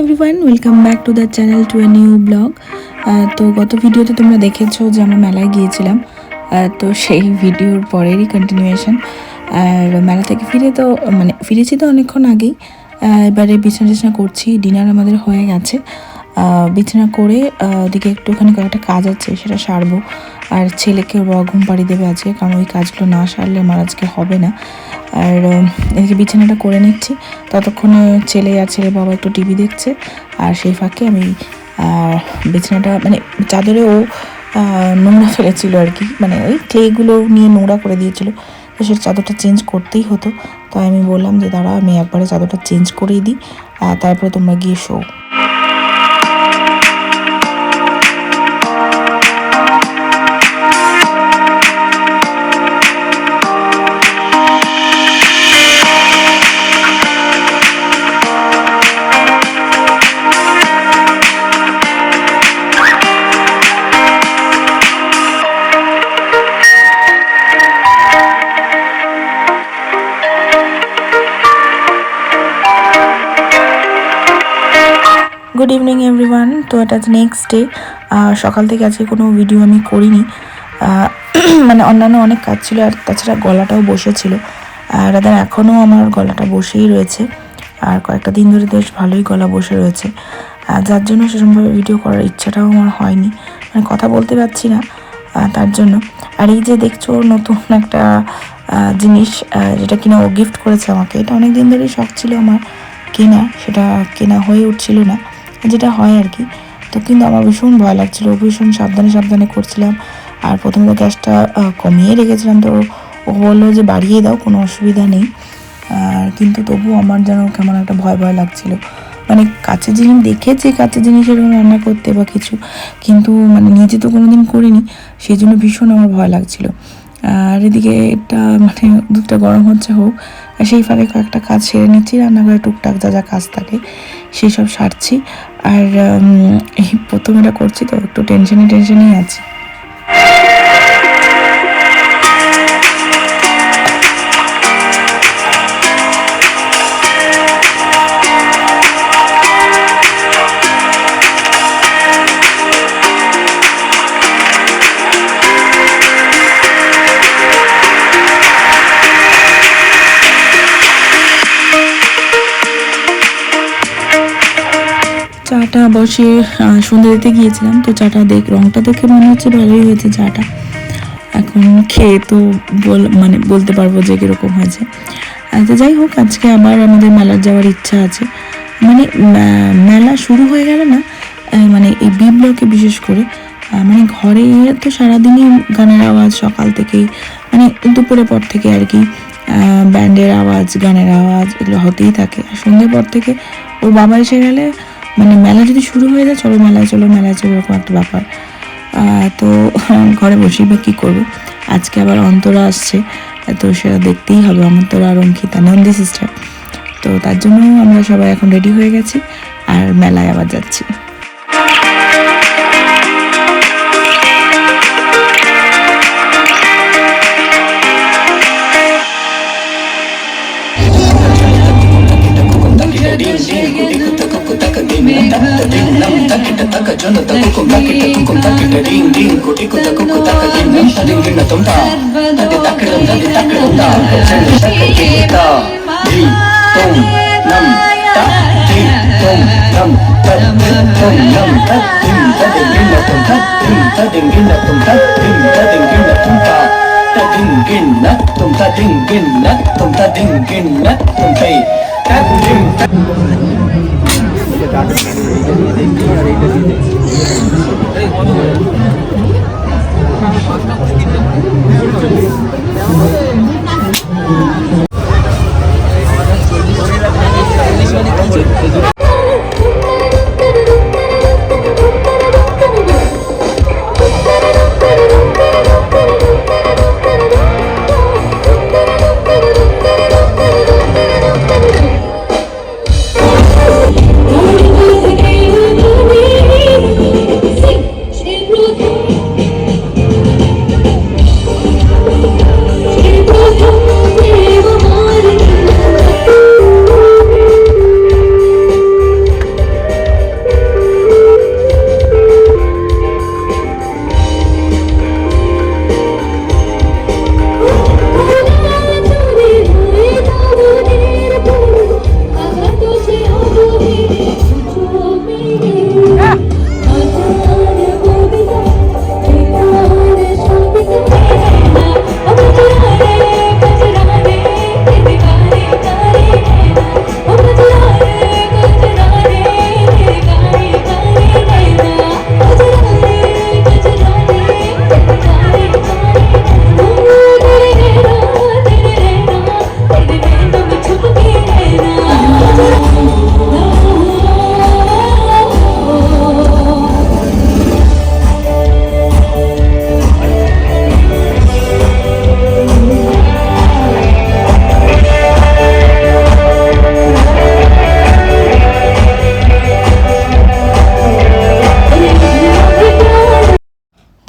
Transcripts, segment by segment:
Everyone welcome back to the channel to a new vlog তো গত ভিডিওতে তোমরা দেখেছ যে আমরা মেলায় গিয়েছিলাম। তো সেই ভিডিওর পরেরই কন্টিনিউয়েশন আর মেলা থেকে ফিরে তো মানে ফিরেছি তো অনেকক্ষণ আগেই। এবারে বিছানা টিছনা করছি ডিনার আমাদের হয়ে গেছে। বিছানা করে ওদিকে একটুখানি কয়েকটা কাজ আছে, সেটা সারবো। আর ছেলেকে ওরা ঘুম পাড়ি দেবে আজকে, কারণ ওই কাজগুলো না সারলে আমার আজকে হবে না। আর এদিকে বিছানাটা করে নিচ্ছি, ততক্ষণে ছেলে আর ছেলে বাবা একটু টিভি দেখছে, আর সেই ফাঁকে আমি বিছানাটা মানে চাদরে ও নোংরা ফেলেছিল আর কি মানে ওই ক্লেগুলো নিয়ে নোংরা করে দিয়েছিল। তো সেই চাদরটা চেঞ্জ করতেই হতো। তাই আমি বললাম যে, দাঁড়া, আমি একবারে চাদরটা চেঞ্জ করেই দিই তারপরে তোমরা গিয়ে শো। এটা নেক্সট ডে সকাল থেকে আজকে কোনো ভিডিও আমি করিনি। মানে অন্যান্য অনেক কাজ ছিল, আর তাছাড়া গলাটাও বসেছিল। আর এদের এখনও আমার গলাটা বসেই রয়েছে। আর কয়েকটা দিন ধরে বেশ ভালোই গলা বসে রয়েছে। যার জন্য সেরকমভাবে ভিডিও করার ইচ্ছাটাও আমার হয়নি। মানে কথা বলতে পারছি না তার জন্য। আর এই যে দেখছ নতুন একটা জিনিস যেটা কিনা ও গিফট করেছে আমাকে, এটা অনেক দিন ধরেই শখ ছিল আমার কেনা। সেটা কেনা হয়ে উঠছিল না, যেটা হয় আর কি। তো কিন্তু আমার ভীষণ ভয় লাগছিল, ভীষণ সাবধানে সাবধানে করছিলাম। আর প্রথমে তো গ্যাসটা কমিয়ে রেখেছিলাম, তো ও বলল যে বাড়িয়ে দাও, কোনো অসুবিধা নেই। আর কিন্তু তবুও আমার যেন কেমন একটা ভয় ভয় লাগছিল। মানে কাছের জিনিস, দেখেছি কাছের জিনিস এরকম রান্না করতে বা কিছু, কিন্তু মানে নিজে তো কোনোদিন করিনি সেই জন্য ভীষণ আমার ভয় লাগছিল। আর এদিকে এটা মানে দুধটা গরম হচ্ছে হোক সেই ফাঁকে কয়েকটা কাজ সেরে নিচ্ছি, রান্নাঘরে টুকটাক যা যা কাজ থাকে, সেই সব সারছি। আর এই প্রথম এটা করছি তো একটু টেনশনে টেনশনেই আছি। চাটা বসিয়ে সন্ধ্যে দিতে গিয়েছিলাম, তো চাটা দেখ, রংটা দেখে মনে হচ্ছে ভালোই হয়েছে চাটা। এখন খেয়ে তো বল মানে বলতে পারব যে কীরকম হয়েছে। তো যাই হোক, আজকে আবার আমাদের মেলার যাওয়ার ইচ্ছা আছে। মানে মেলা শুরু হয়ে গেল না মানে এই বি ব্লকে বিশেষ করে মানে ঘরে তো সারাদিনই গানের আওয়াজ সকাল থেকেই মানে দুপুরের পর থেকে আর কি ব্যান্ডের আওয়াজ, গানের আওয়াজ এগুলো হতেই থাকে। সন্ধ্যের পর থেকে ওর বাবা এসে গেলে মানে মেলা যদি শুরু হয়ে যায়, চলো মেলায় চলো মেলায়, চলো এরকম একটা ব্যাপার। তো ঘরে বসেই বা কী করব? আজকে আবার অন্তরা আসছে, তো সেটা দেখতেই হবে। অন্তরা আর অঙ্কিতা নন্দী সিস্টার তো তার জন্য আমরা সবাই এখন রেডি হয়ে গেছি, আর মেলায় আবার যাচ্ছি। ta đừng ghi là tùng thất đừng ta đừng ghi là ta đừng kinh nát tùng ta đừng kinh nát tùng ta đừng kinh nát tùng tay ta đừng ta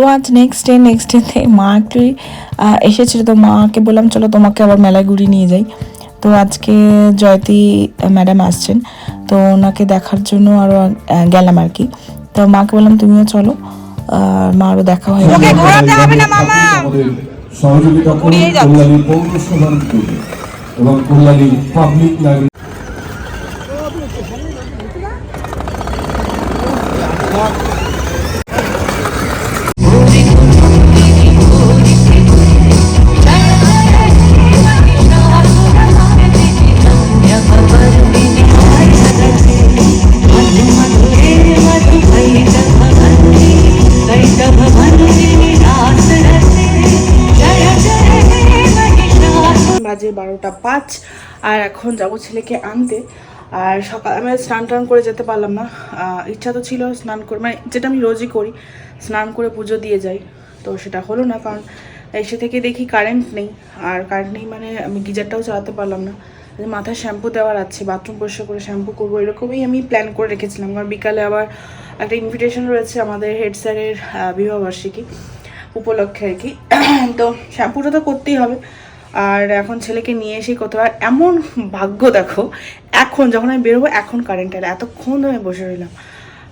তো আজ next day next ডেতে মা একটু এসেছিল তো মাকে বললাম চলো তোমাকে আবার মেলায় ঘুরিয়ে নিয়ে যাই। তো আজকে জয়তী ম্যাডাম আসছেন। তো ওনাকে দেখার জন্য আরও গেলাম আর কি। তো মাকে বললাম তুমিও চলো। আর মা আরও দেখা হয়ে সহযোগিতা এবং কল্যাণী পাবলিক বারোটা পাঁচ, আর এখন যাব ছেলেকে আনতে। আর সকাল আমি স্নান টান করে যেতে পারলাম না। ইচ্ছা তো ছিল স্নান করে মানে যেটা আমি রোজই করি, স্নান করে পুজো দিয়ে যাই। তো সেটা হলো না, কারণ এসে থেকে দেখি কারেন্ট নেই। আর কারেন্ট নেই মানে আমি গিজারটাও চালাতে পারলাম না। মাথায় শ্যাম্পু দেওয়ার আছে বাথরুম পরিষ্কার করে শ্যাম্পু করব, এরকমই আমি প্ল্যান করে রেখেছিলাম। কারণ বিকালে আবার একটা ইনভিটেশন রয়েছে আমাদের হেড স্যারের বিবাহবার্ষিকী উপলক্ষে আর কি। তো শ্যাম্পুটা তো করতেই হবে। আর এখন ছেলেকে নিয়ে করতে হবে আর এমন ভাগ্য দেখো, এখন যখন আমি বেরোবো, এখন কারেন্ট এলো। এতক্ষণ ধরে বসে রইলাম।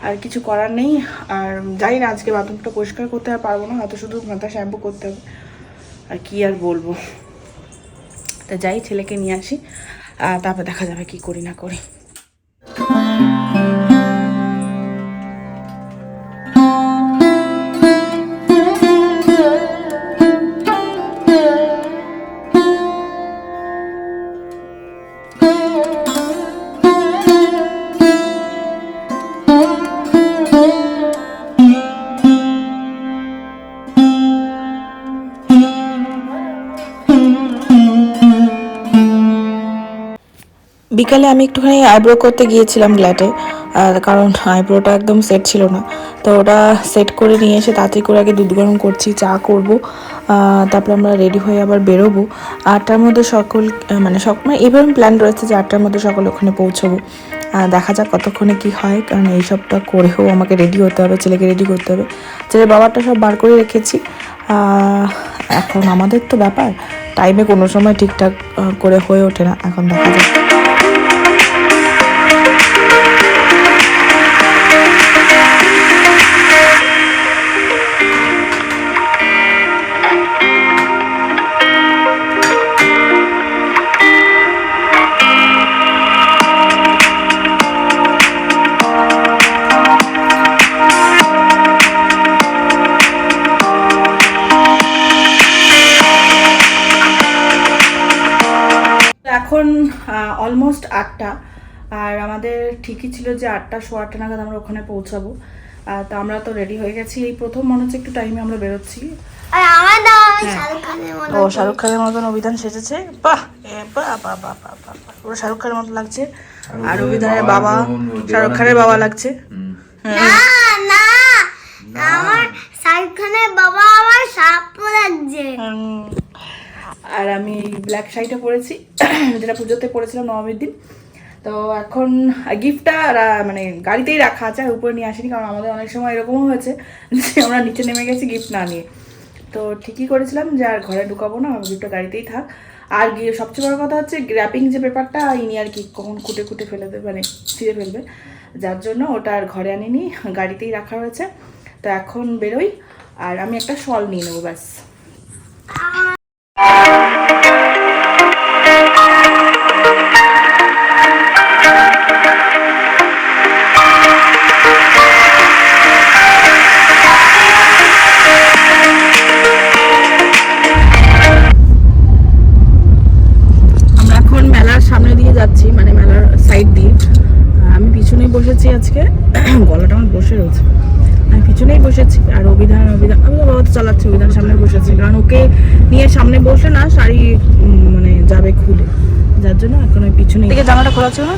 আর কিছু করার নেই। আর যাই না আজকে বাথরুমটা পরিষ্কার করতে আর পারব না, হয়তো শুধু মাথা শ্যাম্পু করতে হবে। আর কি আর বলব? তা যাই, ছেলেকে নিয়ে আসি। তারপর দেখা যাবে কি করি না করি। বিকালে আমি একটুখানি আইব্রো করতে গিয়েছিলাম গ্ল্যাটে কারণ আইব্রোটা একদম সেট ছিল না। তো ওটা সেট করে নিয়ে এসে তাড়াতাড়ি করে আগে দুধ গরম করছি, চা করব তারপরে আমরা রেডি হয়ে আবার বেরোবো। আটটার মধ্যে সকল মানে সব মানে এভাবে প্ল্যান রয়েছে যে আটটার মধ্যে সকল ওখানে পৌঁছবো। দেখা যাক কতক্ষণে কি হয়, কারণ এইসবটা করেও আমাকে রেডি হতে হবে, ছেলেকে রেডি করতে হবে। ছেলের বাবারটা সব বার করে রেখেছি। এখন আমাদের তো ব্যাপার টাইমে কোনো সময় ঠিকঠাক করে হয়ে ওঠে না। এখন দেখা যাক। অলমোস্ট আটটা। আর আমাদের ঠিকই ছিল যে আটটা সোয়া আটটা নাগাদ আমরা ওখানে পৌঁছাবো। তো আমরা তো রেডি হয়ে গেছি। এই প্রথম মনে হচ্ছে একটু টাইমে আমরা বেরোচ্ছি। খানের ও শাহরুখ খানের মতন অভিধান সেজেছে। বাহ! এ বাহ বাহ বাহ। পুরো শাহরুখ খানের মতো লাগছে। আর অভিধানের বাবা শাহরুখ খানের বাবা লাগছে। না আমার শাহরুখ খানের বাবা আমার সাপ লাগছে। আর আমি ব্ল্যাক শাড়িটা পরেছি, যেটা পুজোতে পরেছিলাম নবমীর দিন। তো এখন গিফটটা মানে গাড়িতেই রাখা আছে, আর উপরে নিয়ে আসিনি, কারণ আমাদের অনেক সময় এরকমও হয়েছে যে আমরা নিচে নেমে গেছি গিফট না নিয়ে। তো ঠিকই করেছিলাম যে আর ঘরে ঢুকাবো না গিফটটা গাড়িতেই থাক। আর গিয়ে সবচেয়ে বড় কথা হচ্ছে র্যাপিং যে পেপারটা ইনি আর কি কখন খুঁটে খুঁটে ফেলে দেবে মানে ছিঁড়ে ফেলবে। যার জন্য ওটা আর ঘরে আনিনি, গাড়িতেই রাখা হয়েছে। তো এখন বেরোই, আর আমি একটা শল নিয়ে নেব, ব্যাস। চালাচ্ছি অভিধান সামনে বসেছি। কারণ ওকে নিয়ে সামনে বসে না শাড়ি মানে যাবে খুলে। যার জন্য এখন আমি পিছনে দিকে জামাটা খোলা ছিল না?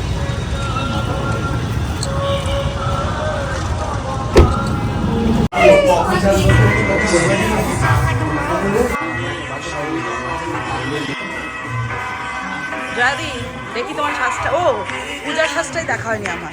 দেখি তোমার শ্বাসটা। ও পূজার শ্বাসটাই দেখা হয়নি আমার।